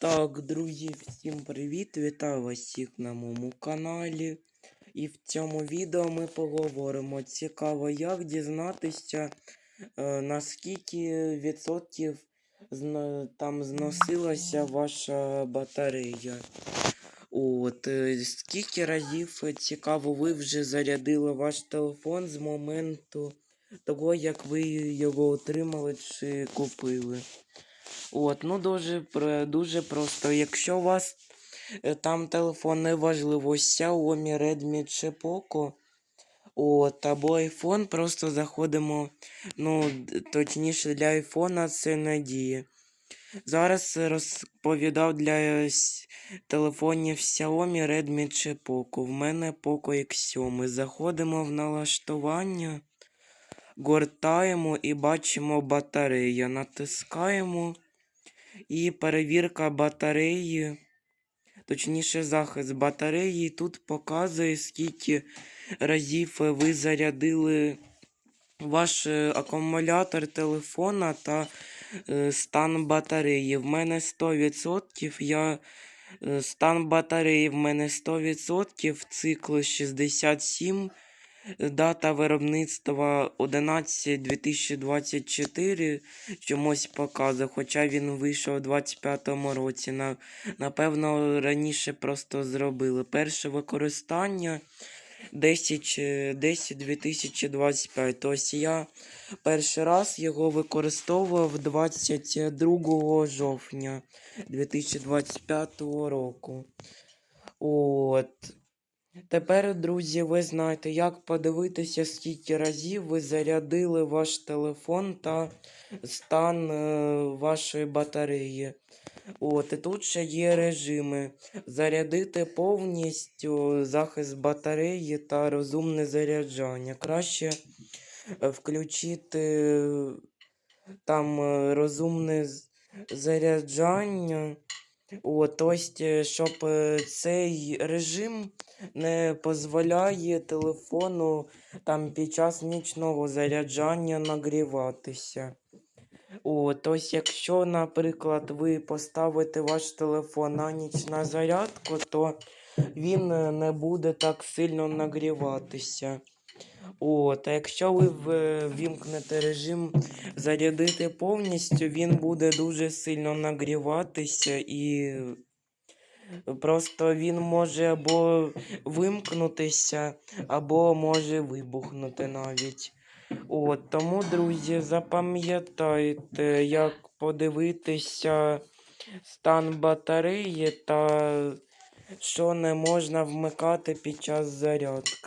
Так, друзі, всім привіт! Вітаю вас всіх на моєму каналі. І в цьому відео ми поговоримо цікаво, як дізнатися, е, наскільки відсотків зно- там зносилася ваша батарея. От, е, скільки разів е, цікаво, ви вже зарядили ваш телефон з моменту того, як ви його отримали чи купили. От, ну дуже, дуже просто. Якщо у вас е, там телефон неважливо, Xiaomi, Redmi чи Poco, от, або iPhone, просто заходимо, ну, точніше для iPhone це надія. Зараз розповідав для телефонів Xiaomi, Redmi чи Poco. В мене Poco X7. Заходимо в налаштування, гортаємо і бачимо батарея. Натискаємо. І перевірка батареї, точніше захист батареї. Тут показує, скільки разів ви зарядили ваш е, акумулятор телефона та е, стан батареї. В мене 100%. Я, е, стан батареї в мене 100%, цикл 67. Дата виробництва 11-2024 чомусь показує, хоча він вийшов у 25-му році. На, напевно, раніше просто зробили. Перше використання 10, чи- 10 2025. Тобто я перший раз його використовував 22 жовтня 2025 року. От. Тепер, друзі, ви знаєте, як подивитися, скільки разів ви зарядили ваш телефон та стан е, вашої батареї. От, і тут ще є режими. Зарядити повністю захист батареї та розумне заряджання. Краще е, включити е, там розумне заряджання. От, тобто, щоб е, цей режим не дозволяє телефону там під час нічного заряджання нагріватися. О, тобто, якщо, наприклад, ви поставите ваш телефон на ніч на зарядку, то він е, не буде так сильно нагріватися. От, а якщо ви ввімкнете режим зарядити повністю, він буде дуже сильно нагріватися і просто він може або вимкнутися, або може вибухнути навіть. От, тому, друзі, запам'ятайте, як подивитися стан батареї та що не можна вмикати під час зарядки.